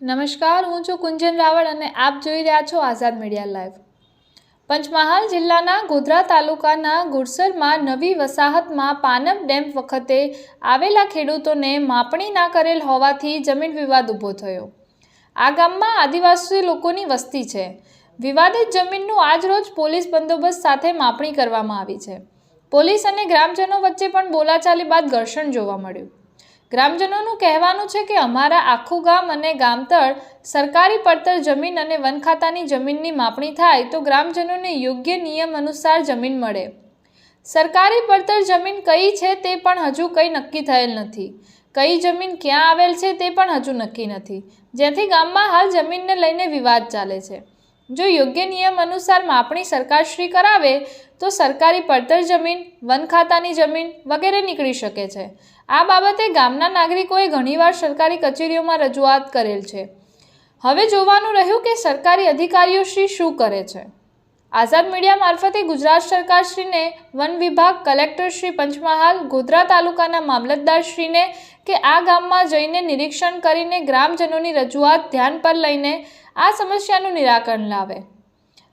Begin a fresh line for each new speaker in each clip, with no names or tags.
નમસ્કાર, હું છું કુંજન રાવળ અને આપ જોઈ રહ્યા છો આઝાદ મીડિયા લાઈવ. પંચમહાલ જિલ્લાના ગોધરા તાલુકાના ગુરસરમાં નવી વસાહતમાં પાનમ ડેમ વખતે આવેલા ખેડૂતોને માપણી ના કરેલ હોવાથી જમીન વિવાદ ઊભો થયો. આ ગામમાં આદિવાસી લોકોની વસ્તી છે. વિવાદિત જમીનનું આજરોજ પોલીસ બંદોબસ્ત સાથે માપણી કરવામાં આવી છે. પોલીસ અને ગ્રામજનો વચ્ચે પણ બોલાચાલી બાદ ઘર્ષણ જોવા મળ્યું. ગ્રામજનોનું કહેવાનું છે કે અમારા આખું ગામ અને ગામતળ સરકારી પડતર જમીન અને વન ખાતાની જમીનની માપણી થાય તો ગ્રામજનોને યોગ્ય નિયમ અનુસાર જમીન મળે. સરકારી પડતર જમીન કઈ છે તે પણ હજુ કંઈ નક્કી થયેલ નથી. કઈ જમીન ક્યાં આવેલ છે તે પણ હજુ નક્કી નથી. જેથી ગામમાં હાલ જમીનને લઈને વિવાદ ચાલે છે. જો યોગ્ય નિયમ અનુસાર માપણી સરકારશ્રી કરાવે, તો સરકારી પડતર જમીન, વન ખાતાની જમીન વગેરે નીકળી શકે છે. આ બાબતે ગામના નાગરિકોએ ઘણીવાર સરકારી કચેરીઓમાં રજૂઆત કરેલ છે. હવે જોવાનું રહ્યું કે સરકારી અધિકારીઓ શ્રી શું કરે છે. આઝાદ મીડિયા મારફતે ગુજરાત સરકારશ્રીને વન વિભાગ કલેક્ટર શ્રી પંચમહાલ, ગોધરા તાલુકાના મામલતદારશ્રીને કે આ ગામમાં જઈને નિરીક્ષણ કરીને ગ્રામજનોની રજૂઆત ધ્યાન પર લઈને આ સમસ્યાનું નિરાકરણ લાવે.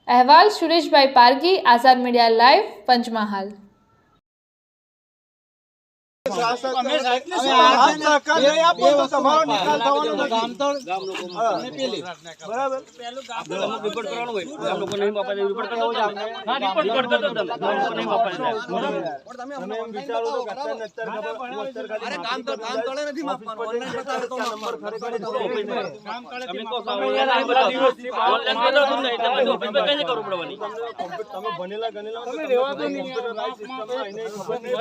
અહેવાલ સુરેશભાઈ પારગી, આઝાદ મીડિયા લાઈવ, પંચમહાલ.
તમે ઓફિસ પર. તમે ભણેલા ગણેલા હોય તો તમને એને ખબર નહીં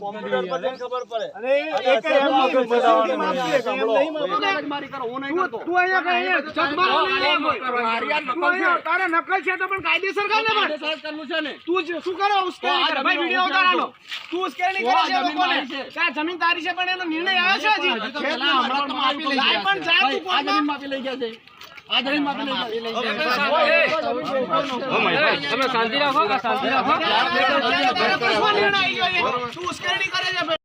કોમ્પ્યુટર પર જઈને ખબર પડે. અને એમ નહીં, મજૂરી માપીએ કે નહીં માપીએ.
તું અહીંયા કઈ અહીંયા જગમારો નહીં લેવો. તું અહીંયા તારે નકલ છે તો પણ કાયદેસર કર ને પણ. તું શું કરો ઉશ્કેરણી કરે? ભાઈ વીડિયો ઉતારવાનો તું ઉશ્કેરણી કરે છે લોકોને? કે જમીન તારી છે પણ એનો નિર્ણય આવ્યો છે હજી? પણ જા તું કોર્ટમાં. નિર્ણય આવી ગયો છે. તું ઉશ્કેરણી કરે છે